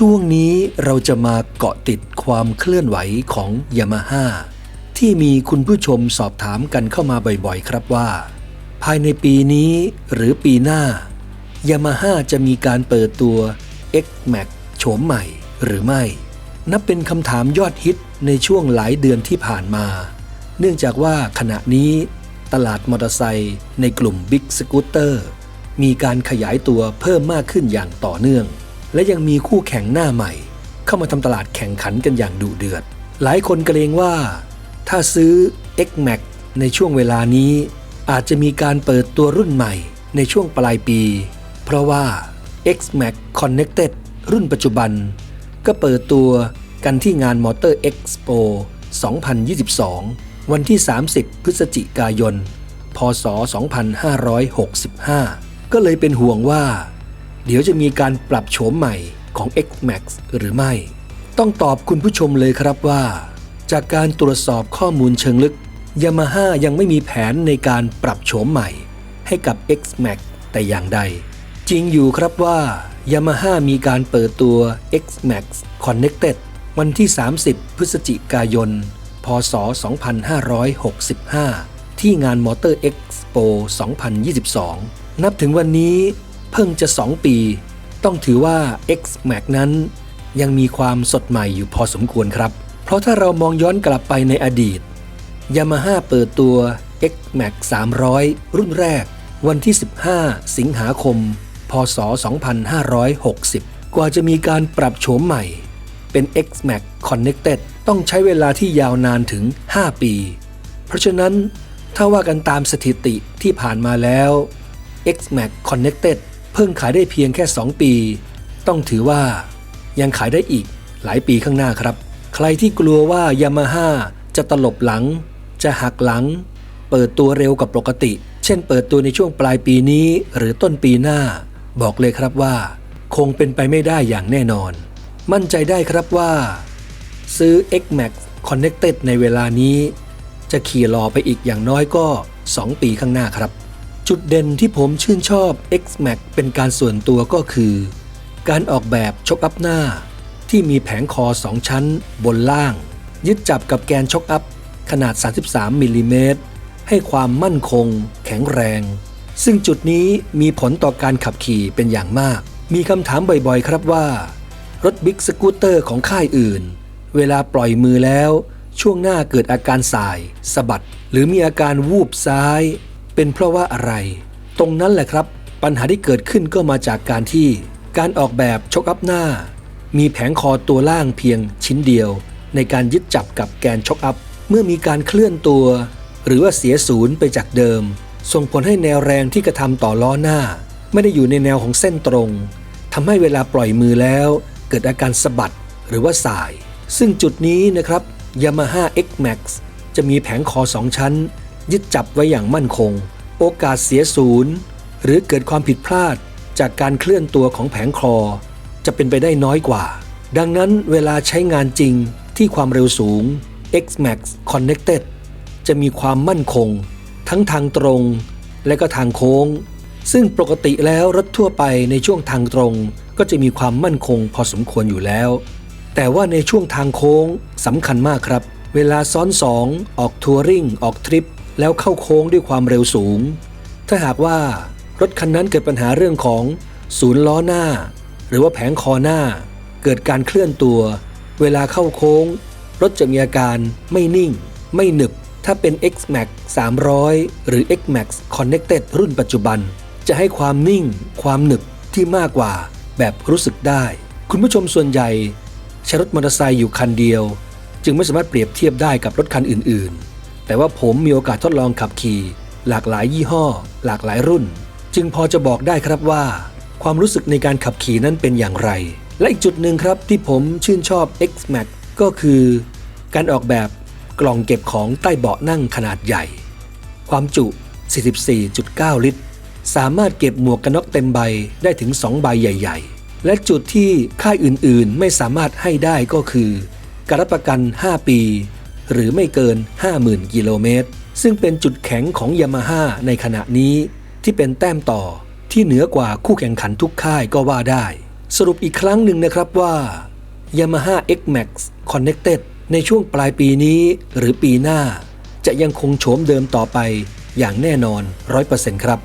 ช่วงนี้เราจะมาเกาะติดความเคลื่อนไหวของยามาฮ่าที่มีคุณผู้ชมสอบถามกันเข้ามาบ่อยๆ ครับว่า ภายในปีนี้หรือปีหน้ายามาฮ่าจะมีการเปิดตัว X-Max โฉมใหม่หรือไม่ นับเป็นคำถามยอดฮิตในช่วงหลายเดือนที่ผ่านมา เนื่องจากว่าขณะนี้ตลาดมอเตอร์ไซค์ในกลุ่ม Big Scooter มีการขยายตัวเพิ่มมากขึ้นอย่างต่อเนื่อง และยังมีคู่แข่งหน้าใหม่ เข้ามาทำตลาดแข่งขันกันอย่างดุเดือด หลายคนเกรงว่า ถ้าซื้อ X-Max ในช่วงเวลานี้ อาจจะมีการเปิดตัวรุ่นใหม่ในช่วงปลายปี เพราะว่า X-Max Connected รุ่นปัจจุบัน ก็เปิดตัวกันที่งาน Motor Expo 2022 วันที่ 30 พฤศจิกายน พศ 2565 ก็เลยเป็นห่วงว่า เดี๋ยวจะมีการปรับโฉมใหม่ของ X-Max หรือไม่ ต้องตอบคุณผู้ชมเลยครับว่า จากการตรวจสอบข้อมูลเชิงลึก Yamaha ยังไม่มีแผนในการปรับโฉมใหม่ ให้กับ X-Max แต่อย่างใด จริงอยู่ครับว่า Yamaha มีการเปิดตัว X-Max Connected วันที่ 30 พฤศจิกายน พศ 2565 ที่งาน Motor Expo 2022 นับถึงวันนี้ พิ่งจะ 2 ปี ต้องถือว่า X-Max นั้น ยังมีความสดใหม่อยู่พอสมควรครับ เพราะถ้าเรามองย้อนกลับไปในอดีต Yamaha เปิดตัว X-Max 300 รุ่นแรก วันที่ 15 สิงหาคม พศ 2560 กว่าจะมีการปรับโฉมใหม่ เป็น X-Max Connected ต้องใช้เวลาที่ยาวนานถึง 5 ปี เพราะฉะนั้นถ้าว่ากันตามสถิติที่ผ่านมาแล้ว X-Max Connected เพิ่งขายได้เพียงแค่ 2 ปี ต้องถือว่ายังขายได้อีกหลายปีข้างหน้าครับ ใครที่กลัวว่า Yamaha จะตลบหลัง จะหักหลัง เปิดตัวเร็วกว่าปกติ เช่นเปิดตัวในช่วงปลายปีนี้หรือต้นปีหน้า บอกเลยครับว่า คงเป็นไปไม่ได้อย่างแน่นอน มั่นใจได้ครับว่า ซื้อ X-Max Connected ในเวลานี้ จะขี่รอไปอีกอย่างน้อยก็ 2 ปีข้างหน้าครับ จุดเด่นที่ผมชื่นชอบ X-Max เป็นการส่วนตัวก็คือ การออกแบบชกอัพหน้า ที่มีแผงคอ 2 ชั้นบนล่าง ยึดจับกับแกนชกอัพขนาด 33มิลลิเมตรให้ความมั่นคง แข็งแรง ซึ่งจุดนี้มีผลต่อการขับขี่เป็นอย่างมาก มีคำถามบ่อยๆครับว่า รถบิ๊กสกูตเตอร์ของค่ายอื่น เวลาปล่อยมือแล้ว ช่วงหน้าเกิดอาการสายสะบัด หรือมีอาการวูบซ้าย เป็นเพราะว่าอะไร ตรงนั้นแหละครับ ปัญหาที่เกิดขึ้นก็มาจากการที่ การออกแบบชกอัพหน้า มีแผงคอตัวล่างเพียงชิ้นเดียว ในการยึดจับกับแกนชกอัพ เมื่อมีการเคลื่อนตัว หรือว่าเสียศูนย์ไปจากเดิม ส่งผลให้แนวแรงที่กระทำต่อล้อหน้า ไม่ได้อยู่ในแนวของเส้นตรงทำให้เวลาปล่อยมือแล้ว เกิดอาการสะบัดหรือว่าสาย ซึ่งจุดนี้นะครับ Yamaha X-Max จะมีแผงคอ 2 ชั้น ยึดจับไว้อย่างมั่นคง โอกาสเสียศูนย์ หรือเกิดความผิดพลาดจากการเคลื่อนตัวของแผงคอ จะเป็นไปได้น้อยกว่า ดังนั้นเวลาใช้งานจริงที่ความเร็วสูง X-Max Connected จะมีความมั่นคง ทั้งทางตรง และก็ทางโค้ง ซึ่งปกติแล้วรถทั่วไปในช่วงทางตรง ก็จะมีความมั่นคงพอสมควรอยู่แล้ว แต่ว่าในช่วงทางโค้งสำคัญมากครับ เวลาซ้อนสองออกทัวริงออกทริป แล้วเข้าโค้งด้วยความเร็วสูง ถ้าหากว่ารถคันนั้นเกิดปัญหาเรื่องของศูนย์ล้อหน้า หรือว่าแผงคอหน้า เกิดการเคลื่อนตัว เวลาเข้าโค้ง รถจะมีอาการไม่นิ่ง ไม่หนึบ ถ้าเป็น X-Max 300 หรือ X-Max Connected รุ่นปัจจุบัน จะให้ความนิ่ง ความหนึบที่มากกว่าแบบรู้สึกได้ คุณผู้ชมส่วนใหญ่ใช้รถมอเตอร์ไซค์อยู่คันเดียว จึงไม่สามารถเปรียบเทียบได้กับรถคันอื่น ๆ แต่ว่าผมมีโอกาสทดลองขับขี่ หลากหลายยี่ห้อ หลากหลายรุ่น จึงพอจะบอกได้ครับว่า ความรู้สึกในการขับขี่นั้นเป็นอย่างไร และอีกจุดหนึ่งครับที่ผมชื่นชอบ X-Max ก็คือ การออกแบบกล่องเก็บของใต้เบาะนั่งขนาดใหญ่ ความจุ 44.9 ลิตร สามารถเก็บหมวกกันน็อกเต็มใบได้ถึง 2 ใบใหญ่ ๆ และจุดที่ค่ายอื่นๆ ไม่สามารถให้ได้ก็คือ การรับประกัน 5 ปี หรือไม่เกิน 50,000 กิโลเมตร ซึ่งเป็นจุดแข็งของยามาฮ่าในขณะนี้ ที่เป็นแต้มต่อที่เหนือกว่าคู่แข่งขันทุกค่ายก็ว่าได้ สรุปอีกครั้งหนึ่งนะครับว่า Yamaha X-Max Connected ในช่วงปลายปีนี้หรือปีหน้า จะยังคงโฉมเดิมต่อไปอย่างแน่นอน 100%ครับ